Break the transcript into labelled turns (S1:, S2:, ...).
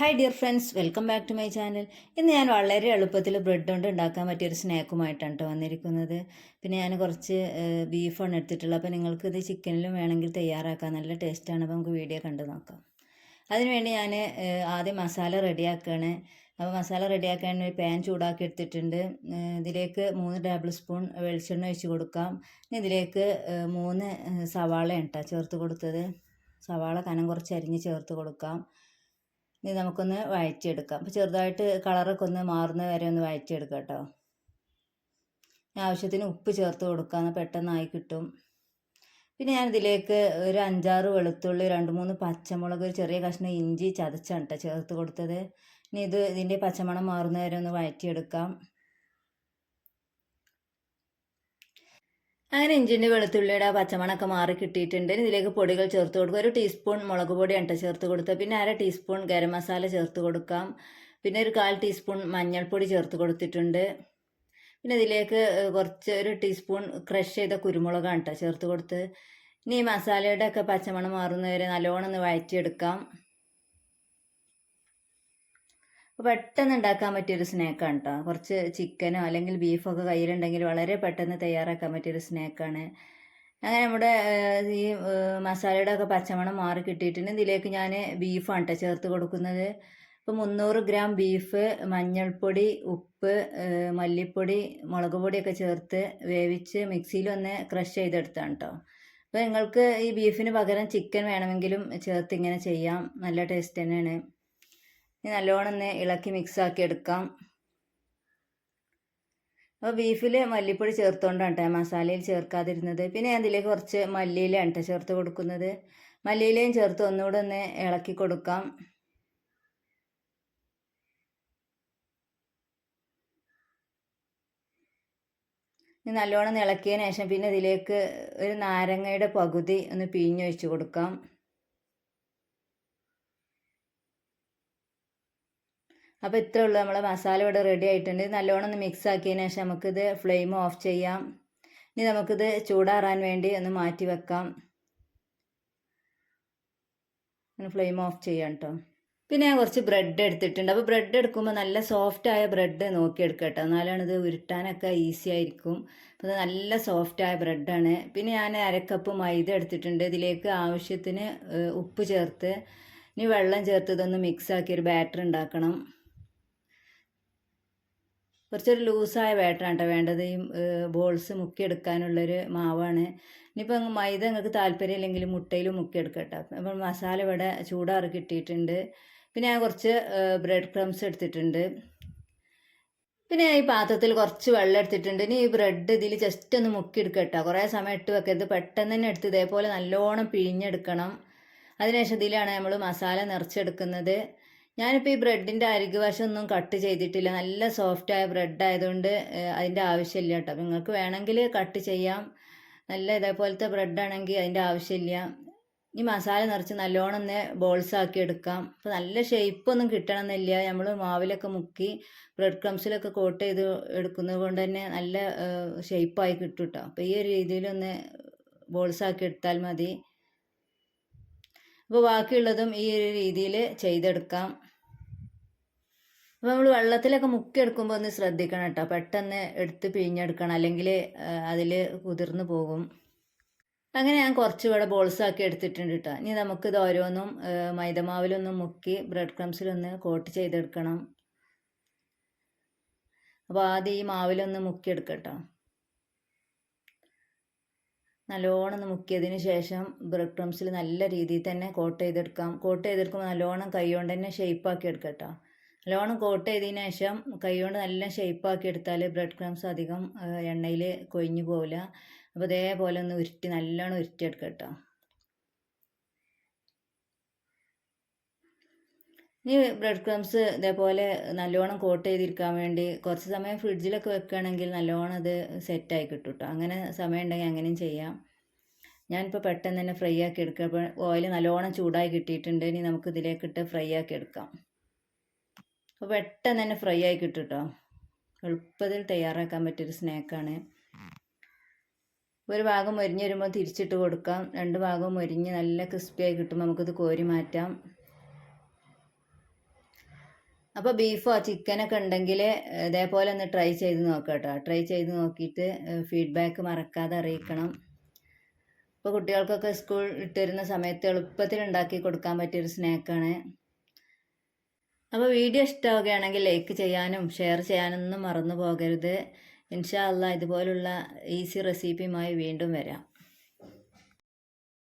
S1: Hi dear friends welcome back to my channel ഇന്ന് ഞാൻ വളരെ എളുപ്പത്തിൽ ബ്രെഡ് കൊണ്ട് ഉണ്ടാക്കാൻ പറ്റിയൊരു സ്നാക്കുമായിട്ടാണ് കേട്ടോ വന്നിരിക്കുന്നത്. പിന്നെ ഞാൻ കുറച്ച് ബീഫാണ് എടുത്തിട്ടുള്ളത്. അപ്പോൾ നിങ്ങൾക്ക് ഇത് ചിക്കനിലും വേണമെങ്കിൽ തയ്യാറാക്കാം. നല്ല ടേസ്റ്റാണ് അപ്പോൾ നമുക്ക് വീഡിയോ കണ്ടു നോക്കാം. അതിനുവേണ്ടി ഞാൻ ആദ്യം മസാല റെഡിയാക്കുകയാണ് അപ്പോൾ മസാല റെഡിയാക്കാൻ ഒരു പാൻ ചൂടാക്കി എടുത്തിട്ടുണ്ട്. ഇതിലേക്ക് മൂന്ന് ടേബിൾ സ്പൂൺ വെളിച്ചെണ്ണ ഒഴിച്ച് കൊടുക്കാം. ഇതിലേക്ക് മൂന്ന് സവാളയാണ് കേട്ടോ ചേർത്ത് കൊടുത്തത്. സവാള കനം കുറച്ച് അരിഞ്ഞ് ചേർത്ത് കൊടുക്കാം. ഇനി നമുക്കൊന്ന് വഴറ്റിയെടുക്കാം. അപ്പോൾ ചെറുതായിട്ട് കളറൊക്കെ ഒന്ന് മാറുന്ന വരെ ഒന്ന് വഴറ്റിയെടുക്കാം കേട്ടോ. ആവശ്യത്തിന് ഉപ്പ് ചേർത്ത് കൊടുക്കാം. എന്നാൽ പെട്ടെന്നായി കിട്ടും. പിന്നെ ഞാൻ ഇതിലേക്ക് ഒരു അഞ്ചാറ് വെളുത്തുള്ളി രണ്ട് മൂന്ന് പച്ചമുളക് ഒരു ചെറിയ കഷ്ണം ഇഞ്ചി ചതച്ചാണ് കേട്ടോ ചേർത്ത് കൊടുത്തത്. ഇനി ഇത് ഇതിന്റെ പച്ചമണം മാറുന്ന വരെ ഒന്ന് വഴറ്റിയെടുക്കാം. അങ്ങനെ ഇഞ്ചിന്റെ വെളുത്തുള്ളിയുടെ ആ പച്ചമണൊക്കെ മാറി കിട്ടിയിട്ടുണ്ട്. ഇതിലേക്ക് പൊടികൾ ചേർത്ത് കൊടുക്കുക. ഒരു ടീസ്പൂൺ മുളക് പൊടിയാണ് കേട്ടോ ചേർത്ത് കൊടുക്കുക. പിന്നെ അര ടീസ്പൂൺ ഗരം മസാല ചേർത്ത് കൊടുക്കാം. പിന്നെ ഒരു കാൽ ടീസ്പൂൺ മഞ്ഞൾപ്പൊടി ചേർത്ത് കൊടുത്തിട്ടുണ്ട്. പിന്നെ ഇതിലേക്ക് കുറച്ച് ഒരു ടീസ്പൂൺ ക്രഷ് ചെയ്ത കുരുമുളകാണ് കേട്ടോ ചേർത്ത് കൊടുത്ത്. ഇനി ഈ മസാലയുടെ ഒക്കെ പച്ചമണം മാറുന്നവരെ നല്ലോണം ഒന്ന് വഴറ്റിയെടുക്കാം അപ്പോൾ പെട്ടെന്ന് ഉണ്ടാക്കാൻ പറ്റിയൊരു സ്നാക്കാണ് കേട്ടോ കുറച്ച് ചിക്കനോ അല്ലെങ്കിൽ ബീഫോ ഒക്കെ കയ്യിലുണ്ടെങ്കിൽ വളരെ പെട്ടെന്ന് തയ്യാറാക്കാൻ പറ്റിയൊരു സ്നാക്കാണ്. അങ്ങനെ നമ്മുടെ ഈ മസാലയുടെ ഒക്കെ പച്ചമണം മാറി കിട്ടിയിട്ടുണ്ട്. ഇതിലേക്ക് ഞാൻ ബീഫാണ് കേട്ടോ ചേർത്ത് കൊടുക്കുന്നത്. ഇപ്പോൾ മുന്നൂറ് ഗ്രാം ബീഫ് മഞ്ഞൾപ്പൊടി ഉപ്പ് മല്ലിപ്പൊടി മുളക് പൊടിയൊക്കെ ചേർത്ത് വേവിച്ച് മിക്സിയിൽ ഒന്ന് ക്രഷ് ചെയ്തെടുത്താണ് കേട്ടോ അപ്പോൾ നിങ്ങൾക്ക് ഈ ബീഫിന് പകരം ചിക്കൻ വേണമെങ്കിലും ചേർത്ത് ഇങ്ങനെ ചെയ്യാം. നല്ല ടേസ്റ്റ് തന്നെയാണ്. ഇനി നല്ലോണം ഒന്ന് ഇളക്കി മിക്സ് ആക്കി എടുക്കാം. അപ്പോൾ ബീഫിൽ മല്ലിപ്പൊടി ചേർത്തുകൊണ്ടാണ് കേട്ടോ മസാലയിൽ ചേർക്കാതിരുന്നത്. പിന്നെ അതിലേക്ക് കുറച്ച് മല്ലിയിലാണ് കേട്ടോ ചേർത്ത് കൊടുക്കുന്നത്. മല്ലിയിലയും ചേർത്ത് ഒന്നുകൂടെ ഒന്ന് ഇളക്കി കൊടുക്കാം. നല്ലോണം ഇളക്കിയതിന് ശേഷം പിന്നെ ഇതിലേക്ക് ഒരു നാരങ്ങയുടെ പകുതി ഒന്ന് പിഴിഞ്ഞൊഴിച്ച് കൊടുക്കാം. അപ്പോൾ ഇത്രേ ഉള്ളൂ. നമ്മളെ മസാല ഇവിടെ റെഡി ആയിട്ടുണ്ട്. നല്ലോണം ഒന്ന് മിക്സ് ആക്കിയതിന് ശേഷം നമുക്കിത് ഫ്ലെയിം ഓഫ് ചെയ്യാം. ഇനി നമുക്കിത് ചൂടാറാൻ വേണ്ടി ഒന്ന് മാറ്റി വെക്കാം. ഫ്ലെയിം ഓഫ് ചെയ്യാം കേട്ടോ പിന്നെ ഞാൻ കുറച്ച് ബ്രെഡ് എടുത്തിട്ടുണ്ട്. അപ്പോൾ ബ്രെഡ് എടുക്കുമ്പോൾ നല്ല സോഫ്റ്റ് ആയ ബ്രെഡ് നോക്കിയെടുക്കുക കേട്ടോ എന്നാലാണ് ഇത് ഉരുട്ടാനൊക്കെ ഈസി ആയിരിക്കും. അപ്പോൾ നല്ല സോഫ്റ്റ് ആയ ബ്രെഡാണ് പിന്നെ ഞാൻ അരക്കപ്പ് മൈദ എടുത്തിട്ടുണ്ട്. ഇതിലേക്ക് ആവശ്യത്തിന് ഉപ്പ് ചേർത്ത് ഇനി വെള്ളം ചേർത്ത് ഇതൊന്ന് മിക്സ് ആക്കി ഒരു ബാറ്റർ ഉണ്ടാക്കണം. കുറച്ചൊരു ലൂസായ ബാറ്ററാണ് കേട്ടോ വേണ്ടത്. ഈ ബോൾസ് മുക്കിയെടുക്കാനുള്ളൊരു മാവാണ്. ഇനിയിപ്പോൾ മൈദ നിങ്ങൾക്ക് താല്പര്യമില്ലെങ്കിൽ മുട്ടയിൽ മുക്കിയെടുക്കാം കേട്ടോ അപ്പോൾ മസാല ഇവിടെ ചൂടാറ് കിട്ടിയിട്ടുണ്ട്. പിന്നെ ഞാൻ കുറച്ച് ബ്രെഡ് ക്രംസ് എടുത്തിട്ടുണ്ട്. പിന്നെ ഈ പാത്രത്തിൽ കുറച്ച് വെള്ളം എടുത്തിട്ടുണ്ട്. ഇനി ഈ ബ്രെഡ് ഇതിൽ ജസ്റ്റ് ഒന്ന് മുക്കിയെടുക്കുക കേട്ടോ കുറേ സമയം ഇട്ട് വെക്കരുത്. പെട്ടെന്ന് തന്നെ എടുത്ത് ഇതേപോലെ നല്ലോണം പിഴിഞ്ഞെടുക്കണം. അതിനുശേഷം ഇതിലാണ് നമ്മൾ മസാല നിറച്ചെടുക്കുന്നത്. ഞാനിപ്പോൾ ഈ ബ്രെഡിന്റെ അരികു വശമൊന്നും കട്ട് ചെയ്തിട്ടില്ല. നല്ല സോഫ്റ്റ് ആയ ബ്രെഡ് ആയതുകൊണ്ട് അതിന്റെ ആവശ്യമില്ല കേട്ടോ. നിങ്ങൾക്ക് വേണമെങ്കിൽ കട്ട് ചെയ്യാം. നല്ല ഇതേപോലത്തെ ബ്രെഡാണെങ്കിൽ അതിന്റെ ആവശ്യമില്ല. ഈ മസാല നിറച്ച് നല്ലോണം ഒന്ന് ബോൾസ് ആക്കി എടുക്കാം. അപ്പോൾ നല്ല ഷേപ്പൊന്നും കിട്ടണമെന്നില്ല. നമ്മൾ മാവിലൊക്കെ മുക്കി ബ്രെഡ് ക്രംസിലൊക്കെ കോട്ട് ചെയ്ത് എടുക്കുന്നത് കൊണ്ട് തന്നെ നല്ല ഷേപ്പായി കിട്ടും കേട്ടോ. അപ്പോൾ ഈ ഒരു രീതിയിലൊന്ന് ബോൾസ് ആക്കി എടുത്താൽ മതി. അപ്പോൾ ബാക്കിയുള്ളതും ഈ ഒരു രീതിയിൽ ചെയ്തെടുക്കാം. അപ്പോൾ നമ്മൾ വെള്ളത്തിലൊക്കെ മുക്കിയെടുക്കുമ്പോൾ ഒന്ന് ശ്രദ്ധിക്കണം കേട്ടോ. പെട്ടെന്ന് എടുത്ത് പിഴിഞ്ഞെടുക്കണം. അല്ലെങ്കിൽ അതിൽ കുതിർന്നു പോകും. അങ്ങനെ ഞാൻ കുറച്ച് ബോൾസ് ആക്കി എടുത്തിട്ടുണ്ട് കേട്ടോ. ഇനി നമുക്ക് ഇത് ഓരോന്നും മൈദമാവിലൊന്നും മുക്കി ബ്രെഡ് ക്രംസിലൊന്ന് കോട്ട് ചെയ്തെടുക്കണം. അപ്പോൾ ആദ്യം ഈ മാവിലൊന്ന് മുക്കിയെടുക്കട്ടോ നല്ലോണം മുക്കിയതിന് ശേഷം ബ്രെഡ് ക്രംസിൽ നല്ല രീതിയിൽ തന്നെ കോട്ട് ചെയ്തെടുക്കാം. കോട്ട് ചെയ്തെടുക്കുമ്പോൾ നല്ലോണം കൈ കൊണ്ട് തന്നെ ഷേപ്പാക്കി എടുക്കാം കേട്ടോ നല്ലോണം കോട്ട് ചെയ്തതിന് ശേഷം കൈ കൊണ്ട് നല്ല ഷേപ്പാക്കി എടുത്താൽ ബ്രെഡ് ക്രംസ് അധികം എണ്ണയിൽ കൊഴിഞ്ഞു പോവില്ല. അപ്പോൾ ഇതേപോലെ ഒന്ന് ഉരുട്ടി നല്ലോണം ഉരുട്ടി കേട്ടോ ഇനി ബ്രെഡ് ക്രംസ് ഇതേപോലെ നല്ലോണം കോട്ട് ചെയ്തിരിക്കാൻ വേണ്ടി കുറച്ച് സമയം ഫ്രിഡ്ജിലൊക്കെ വെക്കുകയാണെങ്കിൽ നല്ലോണം അത് സെറ്റായി കിട്ടും അങ്ങനെ സമയം ഉണ്ടെങ്കിൽ അങ്ങനെയും ചെയ്യാം. ഞാനിപ്പോൾ പെട്ടെന്ന് തന്നെ ഫ്രൈ ആക്കി എടുക്കുക അപ്പോൾ ഓയിൽ നല്ലോണം ചൂടായി കിട്ടിയിട്ടുണ്ട്. ഇനി നമുക്ക് ഇതിലേക്കിട്ട് ഫ്രൈ ആക്കി എടുക്കാം. അപ്പോൾ പെട്ടെന്ന് തന്നെ ഫ്രൈ ആയി കിട്ടും കേട്ടോ എളുപ്പത്തിൽ തയ്യാറാക്കാൻ പറ്റിയൊരു സ്നാക്കാണ് ഒരു ഭാഗം മൊരിഞ്ഞ് വരുമ്പോൾ തിരിച്ചിട്ട് കൊടുക്കാം. രണ്ട് ഭാഗവും മൊരിഞ്ഞ് നല്ല ക്രിസ്പിയായി കിട്ടുമ്പോൾ നമുക്കിത് കോരി മാറ്റാം. അപ്പോൾ ബീഫോ ചിക്കനൊക്കെ ഉണ്ടെങ്കിൽ ഇതേപോലെ ഒന്ന് ട്രൈ ചെയ്ത് നോക്കാം കേട്ടോ ട്രൈ ചെയ്ത് നോക്കിയിട്ട് ഫീഡ്ബാക്ക് മറക്കാതെ അറിയിക്കണം. ഇപ്പോൾ കുട്ടികൾക്കൊക്കെ സ്കൂൾ ഇട്ടിരുന്ന സമയത്ത് എളുപ്പത്തിൽ ഉണ്ടാക്കി കൊടുക്കാൻ പറ്റിയൊരു സ്നാക്കാണ് അപ്പോൾ വീഡിയോ ഇഷ്ടമാവുകയാണെങ്കിൽ ലൈക്ക് ചെയ്യാനും ഷെയർ ചെയ്യാനൊന്നും മറന്നു പോകരുത്. ഇൻഷാ അല്ല ഇതുപോലുള്ള ഈസി റെസിപ്പിയുമായി വീണ്ടും വരാം.